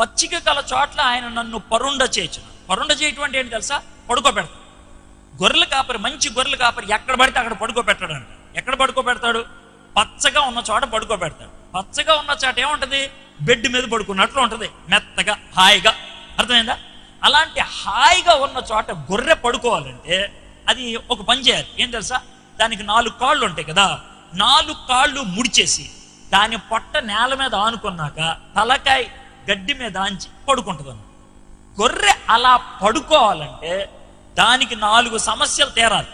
పచ్చిక గల చోట్ల ఆయన నన్ను పరుండ చేయొచ్చు పరుండ చేయటం అంటే ఏంటి తెలుసా? పడుకోబెడతాడు. గొర్రెలు కాపరి మంచి గొర్రెలు కాపరి ఎక్కడ పడితే అక్కడ పడుకోబెట్టాడు అంట. ఎక్కడ పడుకోబెడతాడు? పచ్చగా ఉన్న చోట పడుకోబెడతాడు. పచ్చగా ఉన్న చోట ఏముంటది? బెడ్ మీద పడుకున్నట్లు ఉంటది. మెత్తగా హాయిగా. అర్థమైందా? అలాంటి హాయిగా ఉన్న చోట గొర్రె పడుకోవాలంటే అది ఒక పని చేయాలి. ఏం తెలుసా? దానికి నాలుగు కాళ్ళు ఉంటాయి కదా. నాలుగు కాళ్ళు ముడిచేసి దాని పొట్ట నేల మీద ఆనుకున్నాక తలకాయ గడ్డి మీద ఆంచి పడుకుంటుంది గొర్రె అలా పడుకోవాలంటే దానికి నాలుగు సమస్యలు తేరాలి.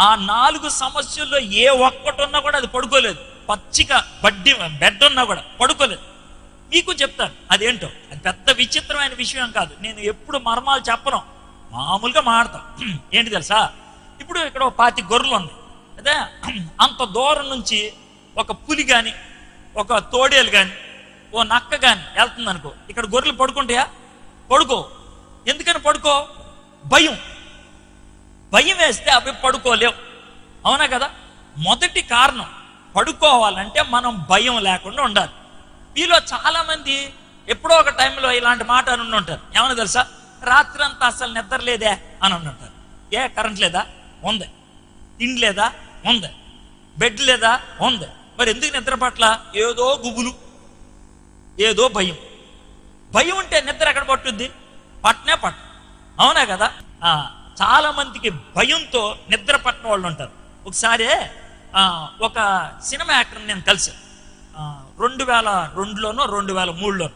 ఆ నాలుగు సమస్యల్లో ఏ ఒక్కటి ఉన్నా కూడా అది పడుకోలేదు. పచ్చిక బడ్డి బెడ్ ఉన్నా కూడా పడుకోలేదు. మీకు చెప్తాను అదేంటో? అది పెద్ద విచిత్రమైన విషయం కాదు. నేను ఎప్పుడు మర్మాలు చెప్పను. మామూలుగా మాడతాం. ఏంటి తెలుసా? ఇప్పుడు ఇక్కడ ఒక పాతి గొర్రెలు ఉన్నాయి. అదే అంత దూరం నుంచి ఒక పులి కానీ ఒక తోడేలు కానీ ఓ నక్క కానీ వెళ్తుంది అనుకో. ఇక్కడ గొర్రెలు పడుకుంటాయా? పడుకో. ఎందుకని పడుకో? భయం. భయం వేస్తే అవి పడుకోలేవు. అవునా కదా? మొదటి కారణం పడుకోవాలంటే మనం భయం లేకుండా ఉండాలి. మీలో చాలామంది ఎప్పుడో ఒక టైంలో ఇలాంటి మాట అని ఉంటారు ఏమన్నా తెలుసా? రాత్రి అంతా అసలు నిద్ర లేదే అని ఉంటారు ఏ కరెంట్ లేదా? ఉంది. తిండి లేదా? ఉంది. బెడ్ లేదా? ఉంది. మరి ఎందుకు నిద్ర పట్ల ఏదో గుబులు. ఏదో భయం. భయం ఉంటే నిద్ర ఎక్కడ పట్టుద్ది? పట్టనే పట్ట. అవునా కదా? ఆ, చాలా మందికి భయంతో నిద్ర పట్టిన వాళ్ళు ఉంటారు. ఒకసారి ఆ, ఒక సినిమా యాక్టర్ నేను కలిసాను రెండు వేల రెండులోనో రెండు వేల మూడులోనో.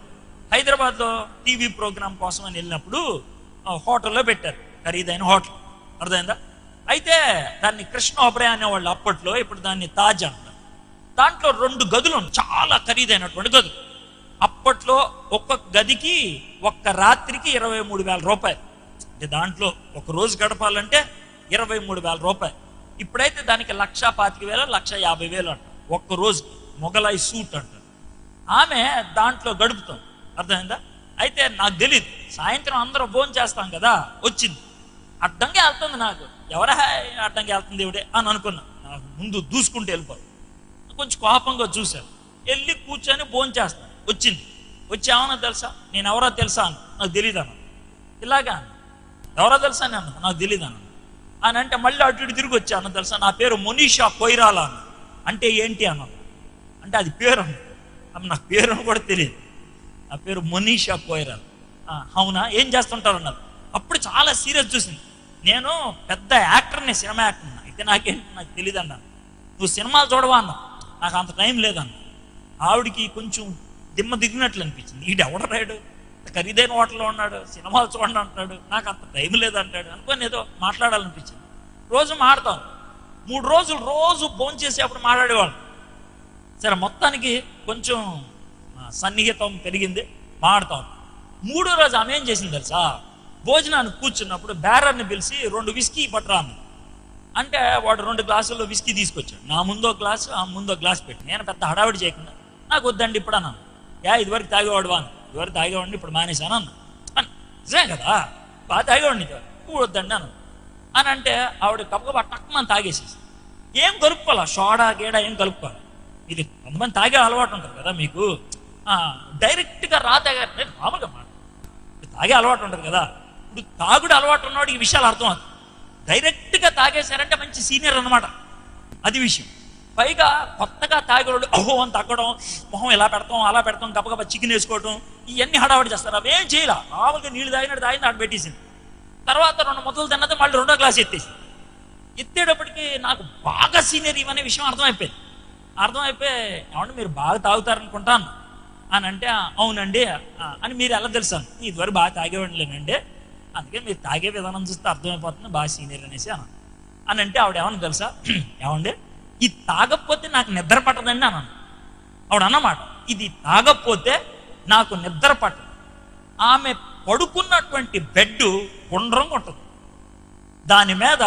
హైదరాబాద్లో టీవీ ప్రోగ్రాం కోసం అని వెళ్ళినప్పుడు హోటల్లో పెట్టారు. ఖరీదైన హోటల్. అర్థమైందా? అయితే దాన్ని కృష్ణ ఒబరే అనేవాళ్ళు అప్పట్లో ఇప్పుడు దాన్ని తాజ్ అంటారు. దాంట్లో రెండు గదులు చాలా ఖరీదైనటువంటి గదులు. అప్పట్లో ఒక్కొక్క గదికి ఒక్క రాత్రికి ఇరవై మూడు వేల రూపాయలు. అంటే దాంట్లో ఒక రోజు గడపాలంటే ఇరవై మూడు వేల రూపాయలు. ఇప్పుడైతే దానికి లక్ష పాతిక వేల లక్ష యాభై వేలు అంట. ఒక్క రోజు మొగలాయి సూట్ అంటారు ఆమె దాంట్లో గడుపుతాం. అర్థమైందా? అయితే నాకు తెలియదు సాయంత్రం అందరూ భోజనం చేస్తాం కదా వచ్చింది. అడ్డంగా వెళ్తుంది నాకు. ఎవరా అడ్డంగా వెళ్తుంది ఇవిడే అని అనుకున్నా. నాకు ముందు దూసుకుంటూ వెళ్ళిపోయి. కొంచెం కోపంగా చూశాను. వెళ్ళి కూర్చొని భోజనం చేస్తాను వచ్చింది. వచ్చి తెలుసా? నేను ఎవరో తెలుసా అన్న నాకు తెలియదు అన్న. ఇలాగా అన్న. ఎవరో తెలుసా అని అన్న? నాకు తెలియదు అన్న. అని అంటే మళ్ళీ అటు ఇటు తిరిగి వచ్చాను తెలుసా? నా పేరు మొనీషా కొయిరాల అన్న. అంటే ఏంటి అన్న? అంటే అది పేరు అన్న. నా పేరు అని కూడా తెలియదు నా పేరు మొనీషా కొయిరాల. అవునా? ఏం చేస్తుంటారు అన్నారు. అప్పుడు చాలా సీరియస్ చూసింది. నేను పెద్ద యాక్టర్ని సినిమా యాక్టర్ అయితే నాకేంటి? నాకు తెలియదు అన్నాను నువ్వు సినిమాలు చూడవా అన్న? నాకు అంత టైం లేదన్న. ఆవిడికి కొంచెం దిమ్మ దిగినట్లు అనిపించింది. ఈడు ఎవడ రాడు ఖరీదైన హోటల్లో ఉన్నాడు సినిమాలు చూడండి అంటాడు నాకు అంత టైం లేదంటాడు అనుకొని ఏదో మాట్లాడాలనిపించింది. రోజు మాడతాం మూడు రోజులు రోజు భోంచేసి చేసేప్పుడు మాట్లాడేవాళ్ళు. సరే మొత్తానికి కొంచెం సన్నిహితం పెరిగింది మాడతాం మూడో రోజు ఆమె ఏం చేసింది తెలుసా? భోజనానికి కూర్చున్నప్పుడు బ్యారర్ని పిలిచి రెండు విస్కీ పట్టరాను అంటే వాడు రెండు గ్లాసుల్లో విస్కీ తీసుకొచ్చాడు. నా ముందో గ్లాసు ఆ ముందో గ్లాస్ పెట్టి. నేను పెద్ద హడావిడి చేయకుండా నాకు వద్దండి ఇప్పుడు అన్నాను. యా ఇదివరకు తాగేవాడు వాను. ఇదివరకు తాగేవాడిని ఇప్పుడు మానేశాను అన్న నిజమే కదా? బాగా తాగేవాడిని ఇదివరకు. అన్న వద్దండి అని అంటే ఆవిడ కప్పగా టక్మని తాగేసేసి ఏం కలుపుకోవాలా? సోడా గేడా ఏం కలుపుకోవాలి? ఇది కొంతమంది తాగే అలవాటు ఉంటుంది కదా మీకు? ఆ, డైరెక్ట్గా రా తాగా నేను మామూలుగా మాట. తాగే అలవాటు ఉంటుంది కదా? ఇప్పుడు తాగుడు అలవాటు ఉన్నవాడు ఈ విషయాలు అర్థం అవుతుంది డైరెక్ట్గా తాగేశారంటే మంచి సీనియర్ అన్నమాట. అది విషయం. పైగా కొత్తగా తాగినోడు అహో అని తగ్గడం మొహం ఇలా పెడతాం అలా పెడతాం గబగబా చికెన్ వేసుకోవడం ఇవన్నీ హడావడి చేస్తారు. అవేం చేయాల. మామూలుగా నీళ్ళు తాగినట్టు తాగింది ఆడ పెట్టేసింది తర్వాత రెండు మొదలు తిన్నది మళ్ళీ రెండో గ్లాస్ ఎత్తేసి ఎత్తేటప్పటికి నాకు బాగా సీనియర్ ఇవనే విషయం అర్థమైపోయింది. అర్థమైపోయి ఏమంటే మీరు బాగా తాగుతారనుకుంటాను. అని అంటే అవునండి ఆ, అని మీరు ఎలా తెలుసాను. ఇదివరకు బాగా తాగేవాడిలేనండి అందుకే మీరు తాగే విధానం చూస్తే అర్థమైపోతుంది బాగా సీనియర్ అనేసి అన్నాను. అని అంటే ఆవిడ ఏమన్నా తెలుసా? ఏమండి ఇది తాగకపోతే నాకు నిద్ర పట్టదండి అని ఆవిడ అన్నమాట ఇది తాగకపోతే నాకు నిద్ర పట్టదు. ఆమె పడుకున్నటువంటి బెడ్ గుండ్రంగా ఉంటుంది దాని మీద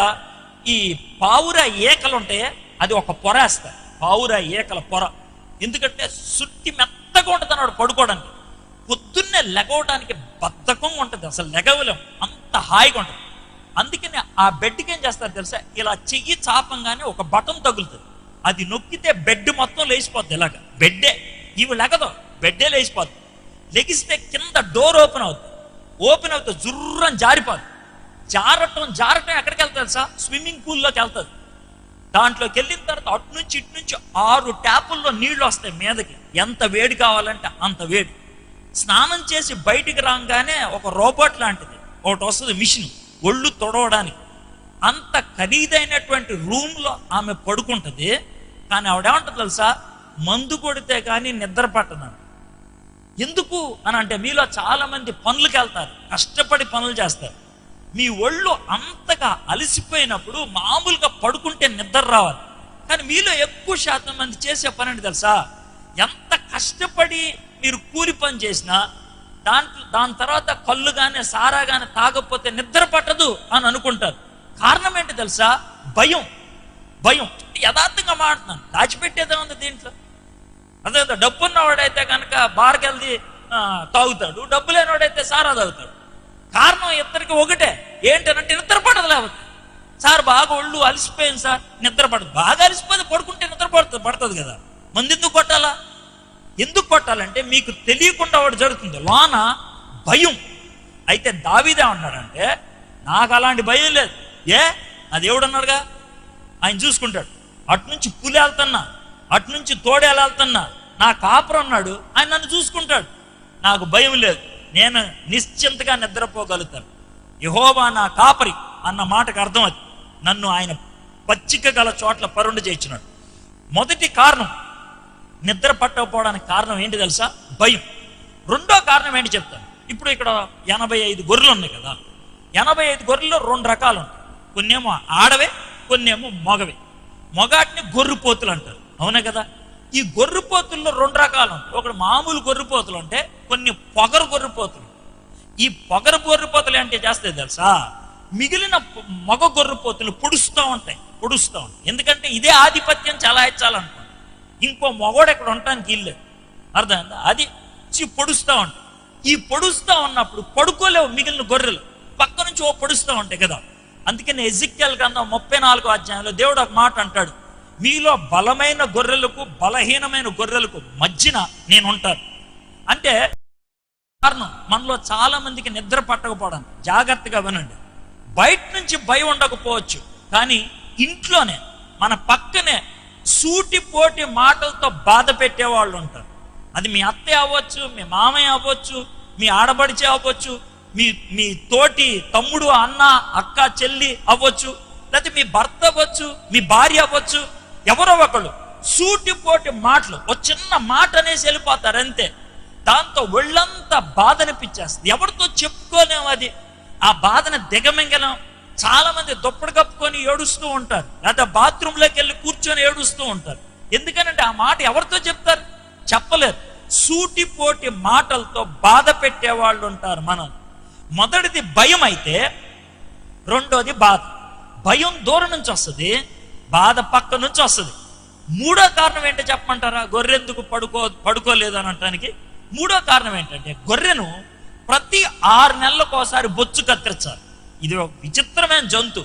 ఈ పావుర ఏకలు ఉంటాయే అది ఒక పొర వేస్తాయి పావుర ఏకల పొర. ఎందుకంటే సుట్టి మెత్తగా ఉంటుంది అన్నాడు పడుకోవడానికి. పొద్దున్నే లెగవడానికి బద్ధకంగా ఉంటుంది అసలు లెగవలేం. అంత హాయిగా ఉంటుంది. అందుకని ఆ బెడ్కి ఏం చేస్తారు తెలుసా? ఇలా చెయ్యి చాపంగానే ఒక బటన్ తగులుతుంది. అది నొక్కితే బెడ్ మొత్తం లేచిపోద్ది ఇలాగ. బెడ్డే. ఇవి లెగదు. బెడ్డే లేచిపోద్ది. లెగిస్తే కింద డోర్ ఓపెన్ అవుతుంది ఓపెన్ అవుతుంది జుర్రం జారిపోద్ది. జారటం జారటం ఎక్కడికి వెళ్తుంది సార్ స్విమ్మింగ్ పూల్లోకి వెళ్తుంది. దాంట్లోకి వెళ్ళిన తర్వాత అటు నుంచి ఇటు నుంచి ఆరు ట్యాపుల్లో నీళ్ళు వస్తాయి మీదకి. ఎంత వేడి కావాలంటే అంత వేడి. స్నానం చేసి బయటికి రాగానే ఒక రోబోట్ లాంటిది. ఒకటి వస్తుంది మిషన్. ఒళ్ళు తొడవడానికి. అంత ఖరీదైనటువంటి రూమ్లో ఆమె పడుకుంటుంది. కానీ ఆవిడేమంటుంది తెలుసా? మందు కొడితే కానీ నిద్ర పట్టదండి ఎందుకు అని అంటే మీలో చాలామంది పనులకు వెళ్తారు కష్టపడి పనులు చేస్తారు. మీ ఒళ్ళు అంతగా అలసిపోయినప్పుడు మామూలుగా పడుకుంటే నిద్ర రావాలి. కానీ మీలో ఎక్కువ శాతం మంది చేసే పని అంటే తెలుసా? ఎంత కష్టపడి మీరు కూలి పని చేసినా దాంట్లో దాని తర్వాత కళ్ళు కానీ సారా కానీ తాగకపోతే నిద్ర పట్టదు అని అనుకుంటారు. కారణం ఏంటి తెలుసా? భయం. భయం. యథార్థంగా మాట్లాడుతున్నాను. దాచిపెట్టేదే ఉంది దీంట్లో. అదే అదే డబ్బు ఉన్నవాడైతే కనుక బార్కి వెళ్ళి ఆ, తాగుతాడు. డబ్బు లేనివాడైతే సారా తాగుతాడు. కారణం ఇద్దరికి ఒకటే. ఏంటనంటే నిద్ర పడదు లేకపోతే. సార్ బాగా ఒళ్ళు అలసిపోయింది సార్. నిద్ర పడదు. బాగా అలసిపోతే పడుకుంటే నిద్ర పడుతుంది పడుతుంది కదా. మంది ఎందుకు కొట్టాలా? ఎందుకు కొట్టాలంటే మీకు తెలియకుండా వాడు జరుగుతుంది. లోన భయం. అయితే దావిదే ఉన్నాడంటే నాకు అలాంటి భయం లేదు. ఏ? నా దేవుడు అన్నాడుగా. ఆయన చూసుకుంటాడు. అటు నుంచి పులి వెళ్తున్నా అటు నుంచి తోడేలు వెళ్తున్నా నా కాపురం అన్నాడు ఆయన నన్ను చూసుకుంటాడు. నాకు భయం లేదు. నేను నిశ్చింతగా నిద్రపోగలుగుతాను. యహోవా నా కాపరి అన్న మాటకు అర్థం అది. నన్ను ఆయన పచ్చిక గల చోట్ల పరుండు చేయించినాడు. మొదటి కారణం నిద్ర పట్టకపోవడానికి కారణం ఏంటి తెలుసా? భయం. రెండో కారణం ఏంటి చెప్తాను ఇప్పుడు ఇక్కడ ఎనభై ఐదు గొర్రెలు ఉన్నాయి కదా. ఎనభై ఐదు గొర్రెల్లో రెండు రకాలు ఉంటాయి. కొన్నేమో ఆడవే కొన్నేమో మొగవే. మొగాటిని గొర్రెపోతులు అంటారు. అవునా కదా? ఈ గొర్రెపోతుల్లో రెండు రకాలు ఉంటాయి. ఒకటి మామూలు గొర్రెపోతులు అంటే కొన్ని పొగరు గొర్రెపోతులు ఈ పొగరు గొర్రెపోతులు అంటే చేస్తే తెలుసా? మిగిలిన మగ గొర్రెపోతులు పొడుస్తూ ఉంటాయి. పొడుస్తూ ఉంటాయి. ఎందుకంటే ఇదే ఆధిపత్యం చలాయించాలనుకోండి ఇంకో మగోడు ఇక్కడ ఉండటానికి ఇల్లేదు అర్థమైందా? అది చి పొడుస్తూ ఉంటాం. ఈ పొడుస్తూ ఉన్నప్పుడు పడుకోలేవు మిగిలిన గొర్రెలు. పక్క నుంచి ఓ పొడుస్తూ ఉంటాయి కదా. అందుకని ఎజిక్యల్ గ్రంథం ముప్పై నాలుగో అధ్యాయంలో దేవుడు ఒక మాట అంటాడు. మీలో బలమైన గొర్రెలకు బలహీనమైన గొర్రెలకు మధ్యన నేను ఉంటాను అంటే కారణం మనలో చాలా మందికి నిద్ర పట్టకపోవడం. జాగ్రత్తగా వినండి. బయట నుంచి భయం ఉండకపోవచ్చు. కానీ ఇంట్లోనే మన పక్కనే సూటిపోటి మాటలతో బాధ పెట్టేవాళ్ళు ఉంటారు. అది మీ అత్తయ్య అవ్వచ్చు మీ మామయ్య అవ్వచ్చు మీ ఆడబడిచే అవ్వచ్చు మీ మీ తోటి తమ్ముడు అన్న అక్క చెల్లి అవ్వచ్చు లేకపోతే మీ భర్త అవ్వచ్చు మీ భార్య అవ్వచ్చు ఎవరో ఒకళ్ళు సూటిపోటి మాటలు ఒక చిన్న మాట అనేసి వెళ్ళిపోతారు అంతే. దాంతో ఒళ్ళంతా బాధనిపించేస్తుంది ఎవరితో చెప్పుకోలేము అది? ఆ బాధను దిగమింగలం. చాలా మంది దుప్పటి కప్పుకొని ఏడుస్తూ ఉంటారు. లేదా బాత్రూంలోకి వెళ్ళి కూర్చొని ఏడుస్తూ ఉంటారు. ఎందుకనంటే ఆ మాట ఎవరితో చెప్తారు? చెప్పలేరు. సూటిపోటి మాటలతో బాధ పెట్టేవాళ్ళు ఉంటారు మనం మొదటిది భయం అయితే రెండోది బాధ. భయం దూరం నుంచి వస్తుంది బాధ పక్క నుంచి వస్తుంది. మూడో కారణం ఏంటో చెప్పమంటారా? గొర్రెందుకు పడుకో పడుకోలేదు అని అనటానికి మూడో కారణం ఏంటంటే గొర్రెను ప్రతి ఆరు నెలలకు ఒకసారి బొచ్చు కత్తిరించాలి. ఇది ఒక విచిత్రమైన జంతు.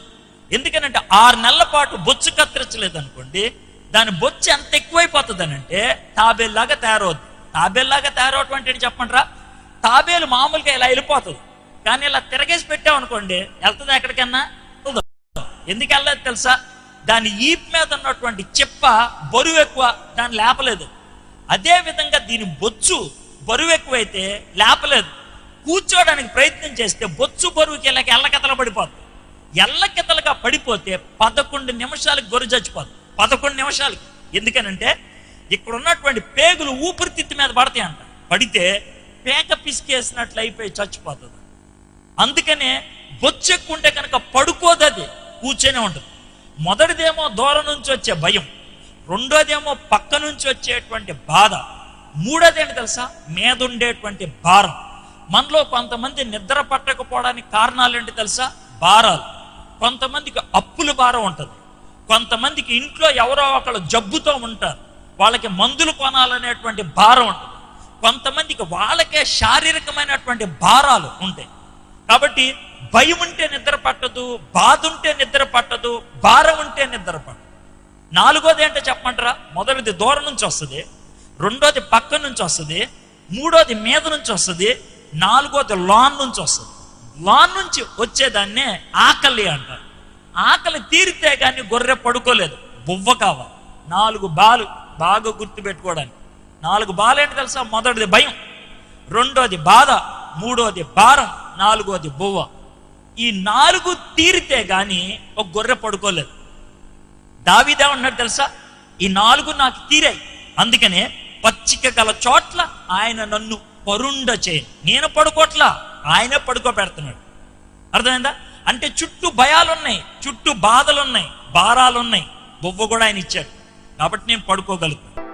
ఎందుకనంటే ఆరు నెలల పాటు బొచ్చు కత్తిరించలేదు అనుకోండి దాని బొచ్చు ఎంత ఎక్కువైపోతుంది అంటే తాబేల్లాగా తయారవుద్ది. తాబేల్లాగా తయారవటం అంటే ఏంటి తాబేలు మామూలుగా ఇలా వెళ్ళిపోతుంది. కానీ ఇలా తిరగేసి పెట్టామనుకోండి వెళ్తుంది ఎక్కడికన్నా? ఎందుకు వెళ్ళలేదు తెలుసా? దాని ఈప్ మీద ఉన్నటువంటి చెప్ప బరువు ఎక్కువ దాన్ని లేపలేదు. అదే విధంగా దీని బొచ్చు బరువు ఎక్కువైతే లేపలేదు. కూర్చోడానికి ప్రయత్నం చేస్తే బొచ్చు బరువుకి ఇలాగ ఎల్లకెతల పడిపోతుంది ఎల్లకెతలుగా పడిపోతే పదకొండు నిమిషాలకు గొర్రె చచ్చిపోతుంది పదకొండు నిమిషాలకి. ఎందుకనంటే ఇక్కడ ఉన్నటువంటి పేగులు ఊపిరితిత్తు మీద పడతాయి అంట. పడితే పేక పిసికేసినట్లు అయిపోయి చచ్చిపోతుంది. అందుకనే బొచ్చెక్కుంటే కనుక పడుకోదు అది. కూర్చొనే ఉంటుంది మొదటిదేమో దూరం నుంచి వచ్చే భయం. రెండోదేమో పక్క నుంచి వచ్చేటువంటి బాధ. మూడోదేంటి తెలుసా? మీద ఉండేటువంటి భారం. మనలో కొంతమంది నిద్ర పట్టకపోవడానికి కారణాలు ఏంటి తెలుసా? భారాలు. కొంతమందికి అప్పుల భారం ఉంటుంది. కొంతమందికి ఇంట్లో ఎవరో ఒకళ్ళు జబ్బుతో ఉంటారు. వాళ్ళకి మందులు కొనాలనేటువంటి భారం ఉంటుంది. కొంతమందికి వాళ్ళకే శారీరకమైనటువంటి భారాలు ఉంటాయి. కాబట్టి భయం ఉంటే నిద్ర పట్టదు బాధ ఉంటే నిద్ర పట్టదు భారం ఉంటే నిద్ర పట్టదు. నాలుగోది ఏంటో చెప్పమంటారా? మొదటిది దూరం నుంచి వస్తుంది రెండోది పక్క నుంచి వస్తుంది మూడోది మీద నుంచి వస్తుంది నాలుగోది లాన్ నుంచి వస్తుంది. లాన్ నుంచి వచ్చేదాన్నే ఆకలి అంటారు. ఆకలి తీరితే కానీ గొర్రె పడుకోలేదు. బువ్వ కావాలి. నాలుగు బాలు బాగా గుర్తుపెట్టుకోవడానికి. నాలుగు బాలు ఏంటి తెలుసా? మొదటిది భయం. రెండోది బాధ. మూడోది భారం. నాలుగోది బువ్వ. ఈ నాలుగు తీరితే కానీ ఒక గొర్రె పడుకోలేదు. దావిదేమన్నాడు తెలుసా? ఈ నాలుగు నాకు తీరాయి. అందుకనే పచ్చిక గల చోట్ల ఆయన నన్ను పరుండ చేయను నేను పడుకోట్లా? ఆయనే పడుకో పెడుతున్నాడు అర్థమైందా? అంటే చుట్టూ భయాలున్నాయి చుట్టూ బాధలున్నాయి భారాలున్నాయి. బొవ్వ కూడా ఆయన ఇచ్చాడు. కాబట్టి నేను పడుకోగలుగుతాను.